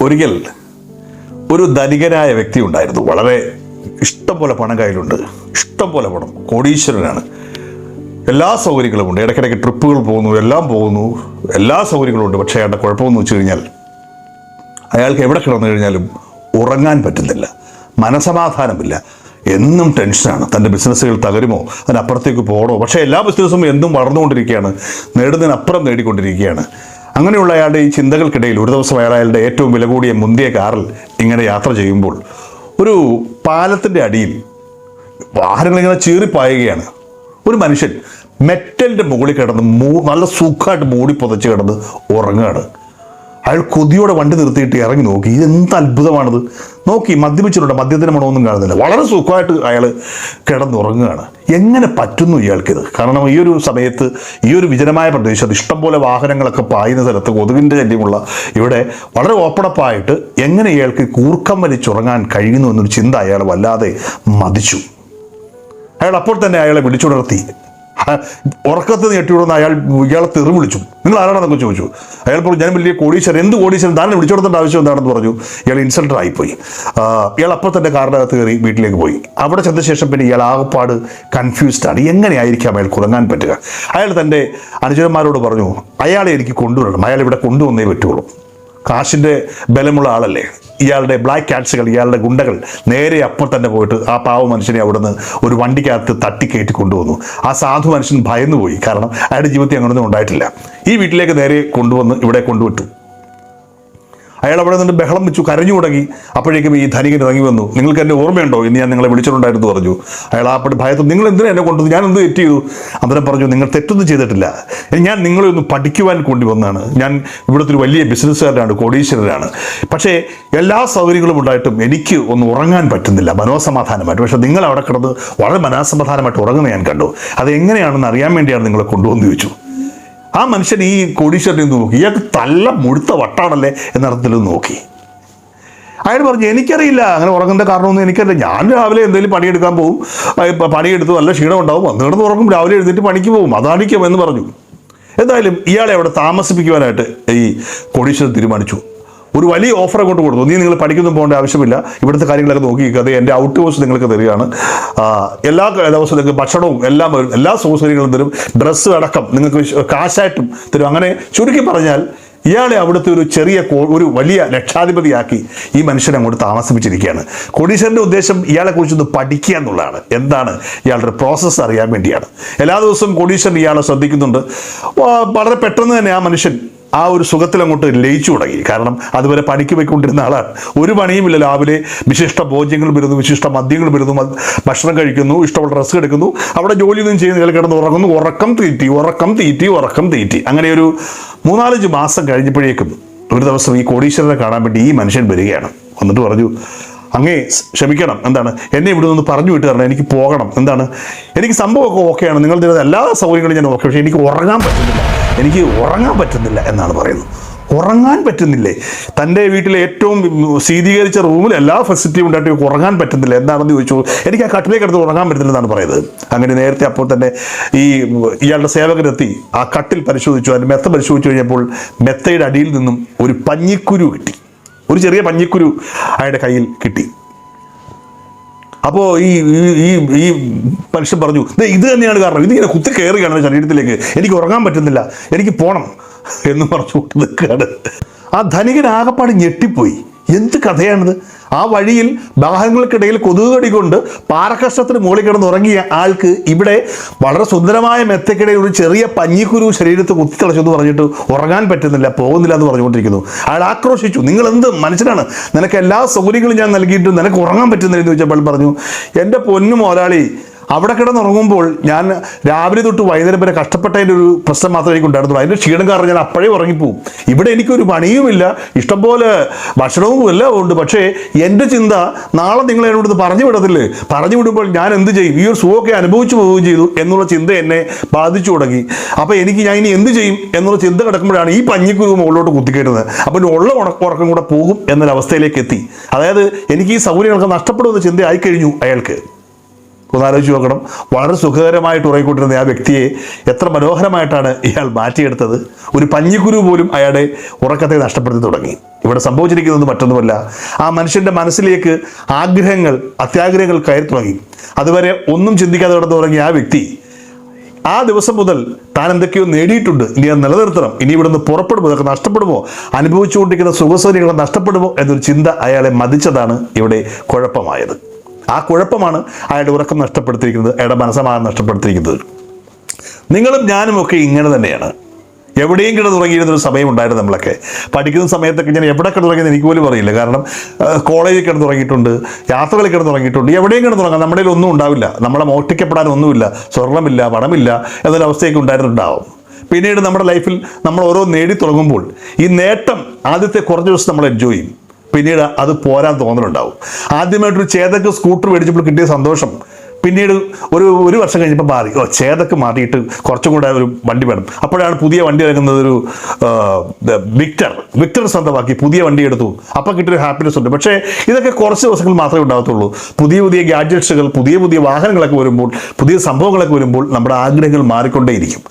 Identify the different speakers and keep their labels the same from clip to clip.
Speaker 1: ഒരിക്കൽ ഒരു ധനികനായ വ്യക്തി ഉണ്ടായിരുന്നു. വളരെ ഇഷ്ടം പോലെ പണം കയ്യിലുണ്ട്. ഇഷ്ടം പോലെ പണം. കോടീശ്വരനാണ്. എല്ലാ സൗകര്യങ്ങളും ഉണ്ട്. ഇടയ്ക്കിടയ്ക്ക് ട്രിപ്പുകൾ പോകുന്നു എല്ലാം പോകുന്നു. എല്ലാ സൗകര്യങ്ങളും ഉണ്ട്. പക്ഷേ അയാളുടെ കുഴപ്പമെന്ന് വെച്ച് കഴിഞ്ഞാൽ അയാൾക്ക് എവിടെ കിടന്നു കഴിഞ്ഞാലും ഉറങ്ങാൻ പറ്റുന്നില്ല. മനസമാധാനമില്ല. എന്നും ടെൻഷനാണ്. തന്റെ ബിസിനസ്സുകൾ തകരുമോ? അതിനപ്പുറത്തേക്ക് പോകണോ? പക്ഷേ എല്ലാ ബിസിനസ്സും എന്നും വളർന്നുകൊണ്ടിരിക്കുകയാണ്. നേടുന്നതിനപ്പുറം നേടിക്കൊണ്ടിരിക്കുകയാണ്. അങ്ങനെയുള്ള അയാളുടെ ഈ ചിന്തകൾക്കിടയിൽ ഒരു ദിവസം അയാൾ അയാളുടെ ഏറ്റവും വില കൂടിയ മുന്തിയ കാറിൽ ഇങ്ങനെ യാത്ര ചെയ്യുമ്പോൾ ഒരു പാലത്തിന്റെ അടിയിൽ വാഹനങ്ങൾ ഇങ്ങനെ ചീറിപ്പായുകയാണ്. ഒരു മനുഷ്യൻ മെറ്റലിന്റെ മുകളിൽ കിടന്ന് മൂ നല്ല സുഖമായിട്ട് മൂടി പുതച്ച് കിടന്ന് ഉറങ്ങുകയാണ്. അയാൾ കൊതിയോടെ വണ്ടി നിർത്തിയിട്ട് ഇറങ്ങി നോക്കി. ഇത് എന്ത് അത്ഭുതമാണിത്? നോക്കി മദ്യപിച്ചിട്ടുണ്ട്? മദ്യത്തിന് മണമൊന്നും കാണുന്നില്ല. വളരെ സുഖമായിട്ട് അയാൾ കിടന്നുറങ്ങുകയാണ്. എങ്ങനെ പറ്റുന്നു ഇയാൾക്കിത്? കാരണം ഈ ഒരു സമയത്ത് ഈ ഒരു വിജനമായ പ്രദേശത്ത് ഇഷ്ടംപോലെ വാഹനങ്ങളൊക്കെ പായുന്ന സ്ഥലത്ത് കൊതുകിന്റെ ശല്യമുള്ള ഇവിടെ വളരെ ഓപ്പണപ്പായിട്ട് എങ്ങനെ ഇയാൾക്ക് കൂർക്കം വലിച്ചുറങ്ങാൻ കഴിയുന്നു എന്നൊരു ചിന്ത അയാൾ വല്ലാതെ മതിച്ചു. അയാൾ അപ്പോൾ തന്നെ അയാളെ വിളിച്ചുണർത്തി. ഹ, ഉറക്കത്തിൽ ഞെട്ടിവിടുന്ന അയാൾ ഇയാളെ തെറി വിളിച്ചു. നിങ്ങൾ ആരാണെന്നൊക്കെ ചോദിച്ചു. അയാൾ പറഞ്ഞു ഞാൻ വലിയ കോടീശ്വരൻ എന്ത് കോടീശ്വരൻ? താൻ വിളിച്ചുകൊടുത്തേണ്ട ആവശ്യം എന്താണെന്ന് പറഞ്ഞു. ഇയാൾ ഇൻസൾട്ടർ ആയിപ്പോയി. ഇയാൾ അപ്പോൾ തന്നെ കാറിനകത്ത് കയറി വീട്ടിലേക്ക് പോയി. അവിടെ ചെന്ന ശേഷം പിന്നെ ഇയാൾ ആകപ്പാട് കൺഫ്യൂസ്ഡാണ് എങ്ങനെയായിരിക്കാം അയാൾ കുറങ്ങാൻ പറ്റുക? അയാൾ തന്റെ അനുചരന്മാരോട് പറഞ്ഞു അയാളെ എനിക്ക് കൊണ്ടുവരണം. അയാൾ ഇവിടെ കൊണ്ടുവന്നേ പറ്റുള്ളൂ. കാശിന്റെ ബലമുള്ള ആളല്ലേ? ഇയാളുടെ ബ്ലാക്ക് ക്യാറ്റ്സുകൾ ഇയാളുടെ ഗുണ്ടകൾ നേരെ അപ്പോൾ തന്നെ പോയിട്ട് ആ പാവ മനുഷ്യനെ അവിടുന്ന് ഒരു വണ്ടിക്കകത്ത് തട്ടിക്കയറ്റി കൊണ്ടുവന്നു. ആ സാധു മനുഷ്യൻ ഭയന്നുപോയി. കാരണം അയാളുടെ ജീവിതത്തിൽ അങ്ങനെയൊന്നും ഉണ്ടായിട്ടില്ല. ഈ വീട്ടിലേക്ക് നേരെ കൊണ്ടുവന്ന് ഇവിടെ കൊണ്ടുവിട്ടു. അയാൾ അവിടെ നിന്ന് ബഹളം വെച്ചു കരഞ്ഞു തുടങ്ങി. അപ്പോഴേക്കും ഈ ധനികൻ ഇറങ്ങി വന്നു. നിങ്ങൾക്ക് എന്നെ ഓർമ്മയുണ്ടോ? ഇന്ന് ഞാൻ നിങ്ങളെ വിളിച്ചിട്ടുണ്ടായിരുന്നു പറഞ്ഞു. അയാൾ ആ ഭയത്തു നിങ്ങൾ എന്തിനാ എന്നെ കൊണ്ടുവന്നു ഞാൻ എന്ത് തെറ്റ് ചെയ്തു? അന്നേരം പറഞ്ഞു നിങ്ങൾ തെറ്റൊന്നും ചെയ്തിട്ടില്ല. ഞാൻ നിങ്ങളെ ഒന്ന് പഠിക്കുവാൻ കൊണ്ടി വന്നതാണ്. ഞാൻ ഇവിടുത്തെ ഒരു വലിയ ബിസിനസ്സുകാരനാണ് കോടീശ്വരനാണ്. പക്ഷേ എല്ലാ സൗകര്യങ്ങളും ഉണ്ടായിട്ടും എനിക്ക് ഒന്ന് ഉറങ്ങാൻ പറ്റുന്നില്ല. മനോസമാധാനമായിട്ട്. പക്ഷേ നിങ്ങൾ അവിടെ കിടന്ന് വളരെ മനോസമാധാനമായിട്ട് ഉറങ്ങുന്ന ഞാൻ കണ്ടു. അത് എങ്ങനെയാണെന്ന് അറിയാൻ വേണ്ടിയാണ് നിങ്ങളെ കൊണ്ടുവന്ന് ചോദിച്ചു. ആ മനുഷ്യൻ ഈ കോടീശ്വരനെ നോക്കി. ഇയാൾക്ക് തല്ല മുഴുത്ത വട്ടാണല്ലേ എന്നർത്ഥത്തിൽ നോക്കി. അയാൾ പറഞ്ഞു എനിക്കറിയില്ല. അങ്ങനെ ഉറങ്ങേണ്ട കാരണമൊന്നും എനിക്കറിയില്ല. ഞാൻ രാവിലെ എന്തെങ്കിലും പണിയെടുക്കാൻ പോകും പണിയെടുത്ത് നല്ല ക്ഷീണം ഉണ്ടാവും വന്നു കിടന്ന് ഉറങ്ങും. രാവിലെ എഴുന്നേറ്റ് പണിക്ക് പോകും അതാണിക്കും എന്ന് പറഞ്ഞു. എന്തായാലും ഇയാളെ അവിടെ താമസിപ്പിക്കുവാനായിട്ട് ഈ കോടീശ്വരൻ തീരുമാനിച്ചു. ഒരു വലിയ ഓഫർ കൊണ്ട് കൊടുത്തു. നീ നിങ്ങൾ പഠിക്കുന്നു പോകേണ്ട ആവശ്യമില്ല. ഇവിടുത്തെ കാര്യങ്ങളൊക്കെ നോക്കി അത് എന്റെ ഔട്ട് ഹൗസ് നിങ്ങൾക്ക് തരികയാണ്. എല്ലാ ദിവസവും നിങ്ങൾക്ക് ഭക്ഷണവും എല്ലാം എല്ലാ സൗകര്യങ്ങളും തരും. ഡ്രസ്സ് അടക്കം നിങ്ങൾക്ക് കാശായിട്ടും തരും. അങ്ങനെ ചുരുക്കി പറഞ്ഞാൽ ഇയാളെ അവിടുത്തെ ഒരു ചെറിയ ഒരു വലിയ ലക്ഷാധിപതിയാക്കി ഈ മനുഷ്യനെ അങ്ങോട്ട് താമസിപ്പിച്ചിരിക്കുകയാണ്. കോടീശ്വരന്റെ ഉദ്ദേശം ഇയാളെ കുറിച്ചൊന്ന് പഠിക്കുക എന്നുള്ളതാണ്. എന്താണ് ഇയാളുടെ പ്രോസസ്സ് അറിയാൻ വേണ്ടിയാണ്. എല്ലാ ദിവസവും കോടീശ്വരൻ ഇയാളെ ശ്രദ്ധിക്കുന്നുണ്ട്. വളരെ പെട്ടെന്ന് തന്നെ ആ മനുഷ്യൻ ആ ഒരു സുഖത്തിൽ അങ്ങോട്ട് ലയിച്ചു തുടങ്ങി. കാരണം അതുവരെ പണിക്ക് പോയിക്കൊണ്ടിരുന്ന ആളാണ്. ഒരു പണിയുമില്ല രാവിലെ വിശിഷ്ട ഭോജ്യങ്ങൾ വരുന്നു വിശിഷ്ട മദ്യങ്ങൾ വരുന്നു ഭക്ഷണം കഴിക്കുന്നു ഇഷ്ടമുള്ള ഡ്രസ്സ് എടുക്കുന്നു. അവിടെ ജോലിയൊന്നും ചെയ്യുന്ന ഇയാൾ കിടന്ന് ഉറങ്ങുന്നു. ഉറക്കം തീറ്റി ഉറക്കം തീറ്റി ഉറക്കം തീറ്റി. അങ്ങനെ ഒരു മൂന്നാലഞ്ച് മാസം കഴിഞ്ഞപ്പോഴേക്കും ഒരു ദിവസം ഈ കോടീശ്വരനെ കാണാൻ വേണ്ടി ഈ മനുഷ്യൻ വരികയാണ്. വന്നിട്ട് പറഞ്ഞു അങ്ങേ ക്ഷമിക്കണം. എന്താണ്? എന്നെ ഇവിടെ നിന്ന് പറഞ്ഞു വിട്ട് തരണം. എനിക്ക് പോകണം. എന്താണ്? എനിക്ക് സംഭവമൊക്കെ ഓക്കെയാണ് നിങ്ങൾ തരുന്ന എല്ലാ സൗകര്യങ്ങളും ഞാൻ ഓക്കെ പക്ഷേ എനിക്ക് ഉറങ്ങാൻ പറ്റുന്നില്ല. എനിക്ക് ഉറങ്ങാൻ പറ്റുന്നില്ല എന്നാണ് പറയുന്നത്. ഉറങ്ങാൻ പറ്റുന്നില്ലേ? തന്റെ വീട്ടിലെ ഏറ്റവും ശീതീകരിച്ച റൂമിൽ എല്ലാ ഫെസിലിറ്റിയും ഉണ്ടായിട്ട് ഉറങ്ങാൻ പറ്റുന്നില്ല എന്താണെന്ന് ചോദിച്ചു എനിക്ക് ആ കട്ടിലേക്ക് എടുത്ത് ഉറങ്ങാൻ പറ്റുന്നില്ല എന്നാണ് പറയുന്നത്. അങ്ങനെ നേരത്തെ അപ്പോൾ തന്നെ ഈ ഇയാളുടെ സേവകരെത്തി ആ കട്ടിൽ പരിശോധിച്ചു. അതിന് മെത്ത പരിശോധിച്ചു കഴിഞ്ഞപ്പോൾ മെത്തയുടെ അടിയിൽ നിന്നും ഒരു പഞ്ഞിക്കുരു കിട്ടി. ഒരു ചെറിയ പഞ്ഞിക്കുരു അയാളുടെ കയ്യിൽ കിട്ടി. അപ്പോൾ ഈ ഈ- ഈ മനുഷ്യൻ പറഞ്ഞു "ദേ ഇത് തന്നെയാണ് കാരണം. ഇതിങ്ങനെ കുത്തി കയറുകയാണ് ശരീരത്തിലേക്ക്. എനിക്ക് ഉറങ്ങാൻ പറ്റുന്നില്ല. എനിക്ക് പോകണം എന്ന് പറഞ്ഞു നിൽക്കുകയാണ് ആ ധനികൻ ആകപ്പാട് ഞെട്ടിപ്പോയി. എന്ത് കഥയാണിത്? ആ വഴിയിൽ വാഹനങ്ങൾക്കിടയിൽ കൊതുകടി കൊണ്ട് പാറക്കഷ്ണത്തിന് മുകളിൽ കിടന്ന് ഉറങ്ങിയ ആൾക്ക് ഇവിടെ വളരെ സുന്ദരമായ മെത്തക്കിടയിൽ ഒരു ചെറിയ പഞ്ഞിക്കുരു ശരീരത്ത് കുത്തിത്തിളച്ചെന്ന് പറഞ്ഞിട്ട് ഉറങ്ങാൻ പറ്റുന്നില്ല പോകുന്നില്ല എന്ന് പറഞ്ഞുകൊണ്ടിരിക്കുന്നു. അയാൾ ആക്രോശിച്ചു നിങ്ങൾ എന്ത് മനുഷ്യനാണ്. നിനക്ക് എല്ലാ സൗകര്യങ്ങളും ഞാൻ നൽകിയിട്ടും നിനക്ക് ഉറങ്ങാൻ പറ്റുന്നില്ല. എന്ന് ചോദിച്ചപ്പോൾ പറഞ്ഞു എന്റെ പൊന്നു മുതലാളി അവിടെ കിടന്നുറങ്ങുമ്പോൾ ഞാൻ രാവിലെ തൊട്ട് വൈകുന്നേരം വരെ കഷ്ടപ്പെട്ടതിന്റെ ഒരു പ്രശ്നം മാത്രമേ എനിക്ക് ഉണ്ടായിരുന്നുള്ളൂ അതിന്റെ ക്ഷീണം കാരണം ഞാൻ അപ്പോഴേ ഉറങ്ങിപ്പോവും. ഇവിടെ എനിക്കൊരു പണിയുമില്ല. ഇഷ്ടംപോലെ ഭക്ഷണവും എല്ലാം ഉണ്ട്. പക്ഷേ എന്റെ ചിന്ത നാളെ നിങ്ങൾ എന്നോട് പറഞ്ഞു വിടത്തില്ലേ? പറഞ്ഞു വിടുമ്പോൾ ഞാൻ എന്ത് ചെയ്യും? ഈ ഒരു സുഖമൊക്കെ അനുഭവിച്ചു പോവുകയും ചെയ്തു എന്നുള്ള ചിന്ത എന്നെ ബാധിച്ചു തുടങ്ങി. അപ്പോൾ എനിക്ക് ഞാൻ ഇനി എന്ത് ചെയ്യും എന്നുള്ള ചിന്ത കിടക്കുമ്പോഴാണ് ഈ പഞ്ഞിക്കുരു മുകളിലോട്ട് കുത്തിക്കയറ്റുന്നത് അപ്പോൾ ഉള്ള ഉറക്കം കൂടെ പോകും എന്നൊരവസ്ഥയിലേക്ക് എത്തി. അതായത് എനിക്ക് ഈ സൗകര്യങ്ങളൊക്കെ നഷ്ടപ്പെടുമെന്ന ചിന്തയായി കഴിഞ്ഞു അയാൾക്ക്. ഒന്ന് ആലോചിച്ച് നോക്കണം. വളരെ സുഖകരമായിട്ട് ഉറങ്ങിക്കൊണ്ടിരുന്ന ആ വ്യക്തിയെ എത്ര മനോഹരമായിട്ടാണ് ഇയാൾ മാറ്റിയെടുത്തത്. ഒരു പഞ്ഞിക്കുരു പോലും അയാളുടെ ഉറക്കത്തെ നഷ്ടപ്പെടുത്തി തുടങ്ങി. ഇവിടെ സംഭവിച്ചിരിക്കുന്നത് മറ്റൊന്നുമല്ല. ആ മനുഷ്യന്റെ മനസ്സിലേക്ക് ആഗ്രഹങ്ങൾ അത്യാഗ്രഹങ്ങൾ കയറി തുടങ്ങി. അതുവരെ ഒന്നും ചിന്തിക്കാതെ കിടന്നു തുടങ്ങിയ ആ വ്യക്തി ആ ദിവസം മുതൽ താൻ എന്തൊക്കെയോ നേടിയിട്ടുണ്ട്. ഇനി അത് നിലനിർത്തണം. ഇനി ഇവിടുന്ന് പുറപ്പെടുമോ? ഇതൊക്കെ നഷ്ടപ്പെടുമോ? അനുഭവിച്ചുകൊണ്ടിരിക്കുന്ന സുഖസൗകര്യങ്ങൾ നഷ്ടപ്പെടുമോ എന്നൊരു ചിന്ത അയാളെ മതിച്ചതാണ് ഇവിടെ കുഴപ്പമായത്. ആ കുഴപ്പമാണ് അയാളുടെ ഉറക്കം നഷ്ടപ്പെടുത്തിയിരിക്കുന്നത് അയാളുടെ മനസ്സമാനം നഷ്ടപ്പെടുത്തിയിരിക്കുന്നത്. നിങ്ങളും ഞാനും ഒക്കെ ഇങ്ങനെ തന്നെയാണ്. എവിടെയും കിടന്ന് തുടങ്ങിയിരുന്ന ഒരു സമയം ഉണ്ടായിരുന്നു നമ്മളൊക്കെ. പഠിക്കുന്ന സമയത്തൊക്കെ ഞാൻ എവിടെ കിടന്നുറങ്ങിയെന്ന് എനിക്ക് പോലും അറിയില്ല. കാരണം കോളേജിൽ കിടന്ന് തുടങ്ങിയിട്ടുണ്ട് യാത്രകളിൽ കിടന്ന് തുടങ്ങിയിട്ടുണ്ട് എവിടെയും കിടന്ന് തുടങ്ങാം നമ്മുടെ ഒന്നും ഉണ്ടാവില്ല. നമ്മളെ മോഷ്ടിക്കപ്പെടാൻ ഒന്നുമില്ല. സ്വർണമില്ല പണമില്ല എന്നൊരു അവസ്ഥയൊക്കെ ഉണ്ടായിരുന്നുണ്ടാവും പിന്നീട് നമ്മുടെ ലൈഫിൽ നമ്മൾ ഓരോ നേടി തുടങ്ങുമ്പോൾ ഈ നേട്ടം ആദ്യത്തെ കുറച്ച് ദിവസം നമ്മൾ എൻജോയ് ചെയ്യും. പിന്നീട് അത് പോരാൻ തോന്നലുണ്ടാവും. ആദ്യമായിട്ടൊരു ചേതക്ക് സ്കൂട്ടർ മേടിച്ചപ്പോൾ കിട്ടിയ സന്തോഷം. പിന്നീട് ഒരു ഒരു വർഷം കഴിഞ്ഞപ്പോൾ മാറി. ഓ ചേതക്ക് മാറിയിട്ട് കുറച്ചും കൂടെ ഒരു വണ്ടി വേണം. അപ്പോഴാണ് പുതിയ വണ്ടി ഇറങ്ങുന്നത് ഒരു വിക്ടർ. വിക്ടർ സ്വന്തമാക്കി പുതിയ വണ്ടി എടുത്തു. അപ്പോൾ കിട്ടിയൊരു ഹാപ്പിനെസ് ഉണ്ട്. പക്ഷേ ഇതൊക്കെ കുറച്ച് ദിവസങ്ങൾ മാത്രമേ ഉണ്ടാകത്തുള്ളൂ. പുതിയ പുതിയ ഗാഡ്ജറ്റ്സുകൾ പുതിയ പുതിയ വാഹനങ്ങളൊക്കെ വരുമ്പോൾ പുതിയ സംഭവങ്ങളൊക്കെ വരുമ്പോൾ നമ്മുടെ ആഗ്രഹങ്ങൾ മാറിക്കൊണ്ടേയിരിക്കും.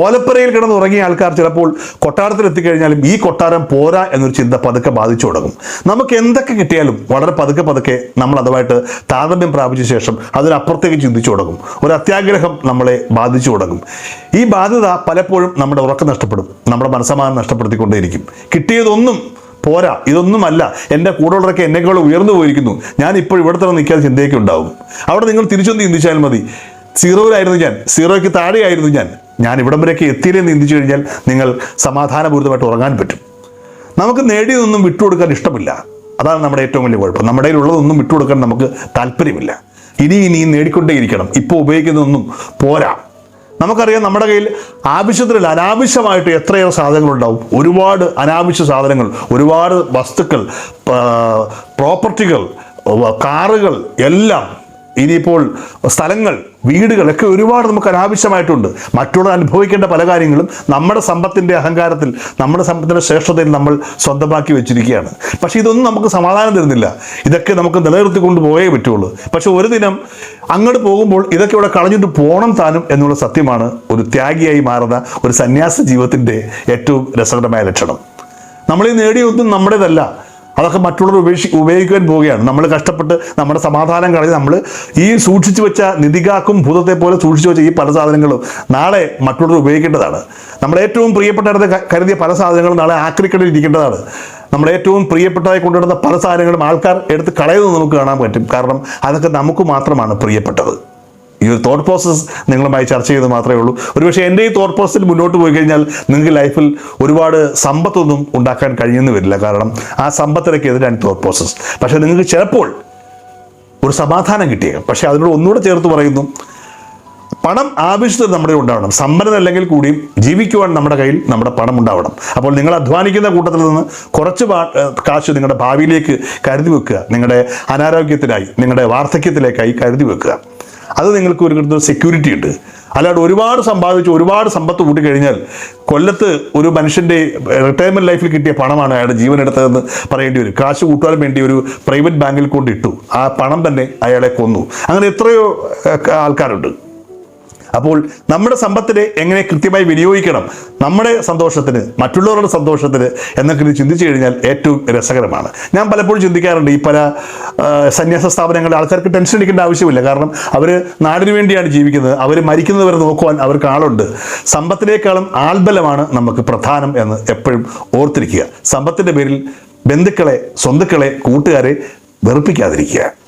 Speaker 1: ഓലപ്പറയിൽ കിടന്ന് ഉറങ്ങിയ ആൾക്കാർ ചിലപ്പോൾ കൊട്ടാരത്തിൽ എത്തിക്കഴിഞ്ഞാലും ഈ കൊട്ടാരം പോരാ എന്നൊരു ചിന്ത പതുക്കെ ബാധിച്ചു തുടങ്ങും. നമുക്ക് എന്തൊക്കെ കിട്ടിയാലും വളരെ പതുക്കെ പതുക്കെ നമ്മൾ അതുമായിട്ട് താരതമ്യം പ്രാപിച്ച ശേഷം അതിനപ്പുറത്തേക്ക് ചിന്തിച്ചു തുടങ്ങും. ഒരു അത്യാഗ്രഹം നമ്മളെ ബാധിച്ചു തുടങ്ങും. ഈ ബാധ്യത പലപ്പോഴും നമ്മുടെ ഉറക്കം നഷ്ടപ്പെടും. നമ്മുടെ മനസ്സമാനം നഷ്ടപ്പെടുത്തിക്കൊണ്ടേയിരിക്കും. കിട്ടിയതൊന്നും പോരാ. ഇതൊന്നുമല്ല. എന്റെ കൂടെയുള്ളവരൊക്കെ എന്നെക്കാൾ ഉയർന്നു പോയിരിക്കുന്നു. ഞാൻ ഇപ്പോൾ ഇവിടെ തന്നെ നിൽക്കാതെ ചിന്തയൊക്കെ ഉണ്ടാവും. അവിടെ നിങ്ങൾ തിരിച്ചൊന്ന് ചിന്തിച്ചാൽ മതി. സീറോയിലായിരുന്നു ഞാൻ. സീറോയ്ക്ക് താഴെയായിരുന്നു ഞാൻ. ഞാൻ ഇവിടം വരെയൊക്കെ എത്തിയില്ലെന്ന് ചിന്തിച്ചു കഴിഞ്ഞാൽ നിങ്ങൾ സമാധാനപൂരിതമായിട്ട് ഉറങ്ങാൻ പറ്റും. നമുക്ക് നേടിയതൊന്നും വിട്ടുകൊടുക്കാൻ ഇഷ്ടമില്ല. അതാണ് നമ്മുടെ ഏറ്റവും വലിയ കുഴപ്പം. നമ്മുടെ ഉള്ളതൊന്നും വിട്ടുകൊടുക്കാൻ നമുക്ക് താല്പര്യമില്ല. ഇനി ഇനിയും നേടിക്കൊണ്ടേയിരിക്കണം. ഇപ്പോൾ ഉപയോഗിക്കുന്നതൊന്നും പോരാ. നമുക്കറിയാം നമ്മുടെ കയ്യിൽ ആവശ്യത്തിലല്ല അനാവശ്യമായിട്ട് എത്രയേറെ സാധനങ്ങളുണ്ടാവും. ഒരുപാട് അനാവശ്യ സാധനങ്ങൾ ഒരുപാട് വസ്തുക്കൾ പ്രോപ്പർട്ടികൾ കാറുകൾ എല്ലാം ഇനിയിപ്പോൾ സ്ഥലങ്ങൾ വീടുകളൊക്കെ ഒരുപാട് നമുക്ക് അനാവശ്യമായിട്ടുണ്ട്. മറ്റുള്ളവർ അനുഭവിക്കേണ്ട പല കാര്യങ്ങളും നമ്മുടെ സമ്പത്തിന്റെ അഹങ്കാരത്തിൽ നമ്മുടെ സമ്പത്തിന്റെ ശ്രേഷ്ഠതയിൽ നമ്മൾ സ്വന്തമാക്കി വെച്ചിരിക്കുകയാണ്. പക്ഷേ ഇതൊന്നും നമുക്ക് സമാധാനം തരുന്നില്ല. ഇതൊക്കെ നമുക്ക് നിലനിർത്തിക്കൊണ്ട് പോയേ പറ്റുള്ളൂ. പക്ഷേ ഒരു ദിനം അങ്ങോട്ട് പോകുമ്പോൾ ഇതൊക്കെ ഇവിടെ കളഞ്ഞിട്ട് പോകണം താനും എന്നുള്ള സത്യമാണ് ഒരു ത്യാഗിയായി മാറുന്ന ഒരു സന്യാസ ജീവിതത്തിന്റെ ഏറ്റവും രസകരമായ ലക്ഷണം. നമ്മളീ നേടിയൊന്നും നമ്മുടേതല്ല. അതൊക്കെ മറ്റുള്ളവർ ഉപേക്ഷി ഉപയോഗിക്കാൻ പോവുകയാണ്. നമ്മൾ കഷ്ടപ്പെട്ട് നമ്മുടെ സമാധാനം കളഞ്ഞ് നമ്മൾ ഈ സൂക്ഷിച്ചു വെച്ച നിധികാക്കും ഭൂതത്തെ പോലെ സൂക്ഷിച്ചു വെച്ച ഈ പല സാധനങ്ങളും നാളെ മറ്റുള്ളവർ ഉപയോഗിക്കേണ്ടതാണ്. നമ്മുടെ ഏറ്റവും പ്രിയപ്പെട്ടവരുടെ കരുതിയ പല സാധനങ്ങളും നാളെ ആക്രിക്കടയിൽ ഇരിക്കേണ്ടതാണ് നമ്മുടെ ഏറ്റവും പ്രിയപ്പെട്ടതായി കൊണ്ടുവരുന്ന പല സാധനങ്ങളും ആൾക്കാർ എടുത്ത് കളയുന്നത് നമുക്ക് കാണാൻ പറ്റും. കാരണം അതൊക്കെ നമുക്ക് മാത്രമാണ് പ്രിയപ്പെട്ടത്. ഈ ഒരു തോട്ട് പ്രോസസ്സ് നിങ്ങളുമായി ചർച്ച ചെയ്ത് മാത്രമേ ഉള്ളൂ. ഒരുപക്ഷെ എന്റെ ഈ തോട്ട് പ്രോസസ്സിൽ മുന്നോട്ട് പോയി കഴിഞ്ഞാൽ നിങ്ങൾക്ക് ലൈഫിൽ ഒരുപാട് സമ്പത്തൊന്നും ഉണ്ടാക്കാൻ കഴിയുന്നു വരില്ല. കാരണം ആ സമ്പത്തിനൊക്കെ എതിരാണ് തോട്ട് പ്രോസസ്സ് പക്ഷെ നിങ്ങൾക്ക് ചിലപ്പോൾ ഒരു സമാധാനം കിട്ടിയേക്കാം. പക്ഷെ അതിനോട് ഒന്നുകൂടെ ചേർത്ത് പറയുന്നു പണം ആവശ്യത്തിന് നമ്മുടെ ഉണ്ടാവണം. സമ്പന്നനല്ലെങ്കിൽ കൂടിയും ജീവിക്കുവാൻ നമ്മുടെ കയ്യിൽ നമ്മുടെ പണം ഉണ്ടാവണം. അപ്പോൾ നിങ്ങൾ അധ്വാനിക്കുന്ന കൂട്ടത്തിൽ നിന്ന് കുറച്ച് കാശ് നിങ്ങളുടെ ഭാവിയിലേക്ക് കരുതി വെക്കുക. നിങ്ങളുടെ അനാരോഗ്യത്തിനായി നിങ്ങളുടെ വാർദ്ധക്യത്തിലേക്കായി കരുതി വെക്കുക. അത് നിങ്ങൾക്ക് ഒരു സെക്യൂരിറ്റി ഉണ്ട്. അല്ലാണ്ട് ഒരുപാട് സമ്പാദിച്ച് ഒരുപാട് സമ്പത്ത് കൂട്ടിക്കഴിഞ്ഞാൽ കൊല്ലത്ത് ഒരു മനുഷ്യന്റെ റിട്ടയർമെന്റ് ലൈഫിൽ കിട്ടിയ പണമാണ് അയാളുടെ ജീവൻ എടുത്തതെന്ന് പറയേണ്ടി വരും. കാശ് കൂട്ടുവാൻ വേണ്ടി ഒരു പ്രൈവറ്റ് ബാങ്കിൽ കൊണ്ടിട്ടു. ആ പണം തന്നെ അയാളെ കൊന്നു. അങ്ങനെ എത്രയോ ആൾക്കാരുണ്ട്. അപ്പോൾ നമ്മുടെ സമ്പത്തിനെ എങ്ങനെ കൃത്യമായി വിനിയോഗിക്കണം? നമ്മുടെ സന്തോഷത്തിന് മറ്റുള്ളവരുടെ സന്തോഷത്തിന് എന്നൊക്കെ ഇത് ചിന്തിച്ചു കഴിഞ്ഞാൽ ഏറ്റവും രസകരമാണ്. ഞാൻ പലപ്പോഴും ചിന്തിക്കാറുണ്ട് ഈ പല സന്യാസ സ്ഥാപനങ്ങളുടെ ആൾക്കാർക്ക് ടെൻഷൻ അടിക്കേണ്ട ആവശ്യമില്ല. കാരണം അവർ നാടിനു വേണ്ടിയാണ് ജീവിക്കുന്നത്. അവർ മരിക്കുന്നത് വരെ നോക്കുവാൻ അവർക്ക് ആളുണ്ട്. സമ്പത്തിനേക്കാളും ആൾബലമാണ് നമുക്ക് പ്രധാനം എന്ന് എപ്പോഴും ഓർത്തിരിക്കുക. സമ്പത്തിന്റെ പേരിൽ ബന്ധുക്കളെ സ്വന്തക്കളെ കൂട്ടുകാരെ വെറുപ്പിക്കാതിരിക്കുക.